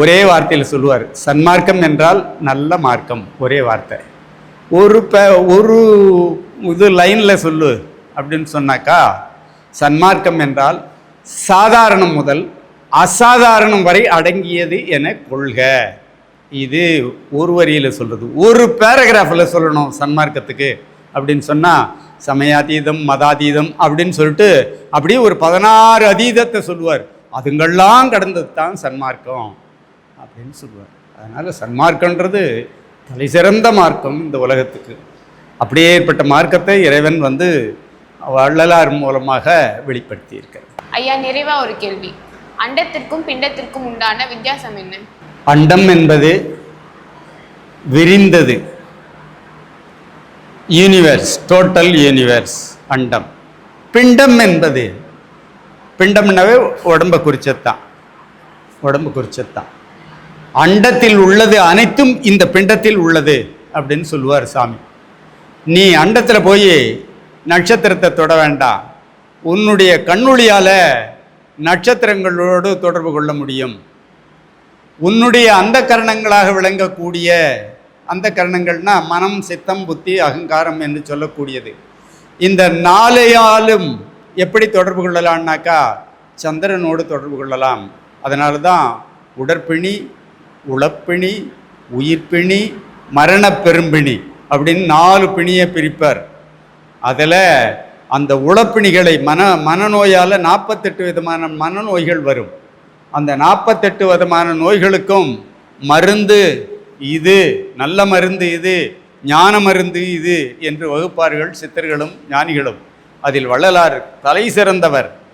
ஒரே வார்த்தையில் சொல்லுவார். சன்மார்க்கம் என்றால் நல்ல மார்க்கம். ஒரே வார்த்தை. ஒரு ப ஒரு இது லைனில் சொல்லு அப்படின்னு சொன்னாக்கா சன்மார்க்கம் என்றால் சாதாரணம் முதல் அசாதாரணம் வரை அடங்கியது என கொள்க. இது ஒரு வரியில் சொல்கிறது ஒரு பேராகிராஃபில் சொல்லணும் சன்மார்க்கத்துக்கு அப்படின்னு சொன்னால் சமயாதீதம் மதாதீதம் அப்படின்னு சொல்லிட்டு அப்படியே ஒரு பதினாறு அதீதத்தை சொல்லுவார். அதுங்கெல்லாம் கடந்தது தான் சன்மார்க்கம். அப்படின்னு சொல்லுவார். அதனால் சன்மார்க்கன்றது தலை சிறந்த மார்க்கம் இந்த உலகத்துக்கு. அப்படியே ஏற்பட்ட மார்க்கத்தை இறைவன் வந்து வள்ளலார் மூலமாக வெளிப்படுத்தி இருக்கிறார் ஐயா நிறைவா ஒரு கேள்வி. அண்டத்திற்கும் பிண்டத்திற்கும் உண்டான வித்தியாசம் என்ன? அண்டம் என்பது விரிந்தது. யூனிவர்ஸ் டோட்டல் யூனிவர்ஸ் அண்டம். பிண்டம் என்பது பிண்டம்னாவே உடம்பை குறிச்சத்தான். உடம்பு குறிச்சத்தான். அண்டத்தில் உள்ளது அனைத்தும் இந்த பிண்டத்தில் உள்ளது அப்படின்னு சொல்லுவார் சாமி. நீ அண்டத்தில் போய் நட்சத்திரத்தை தொட வேண்டாம் உன்னுடைய கண்ணொழியால் நட்சத்திரங்களோடு தொடர்பு கொள்ள முடியும். உன்னுடைய அந்த கரணங்களாக விளங்கக்கூடிய அந்த கரணங்கள்னா மனம் சித்தம் புத்தி அகங்காரம் என்று சொல்லக்கூடியது. இந்த நாளையாலும் எப்படி தொடர்பு கொள்ளலாம்னாக்கா சந்திரனோடு தொடர்பு கொள்ளலாம். அதனால தான் உடற்பிணி உளப்பிணி உயிர்ப்பிணி மரணப் பெரும்பிணி அப்படின்னு நாலு பிணியை பிரிப்பார். அதில் அந்த உளப்பிணிகளை மன மனநோயால் நாற்பத்தெட்டு விதமான மனநோய்கள் வரும். அந்த நாற்பத்தெட்டு விதமான நோய்களுக்கும் மருந்து இது நல்ல மருந்து இது ஞான மருந்து இது என்று வகுப்பார்கள் சித்தர்களும் ஞானிகளும். அதில் வள்ளலார் தலை சிறந்தவர்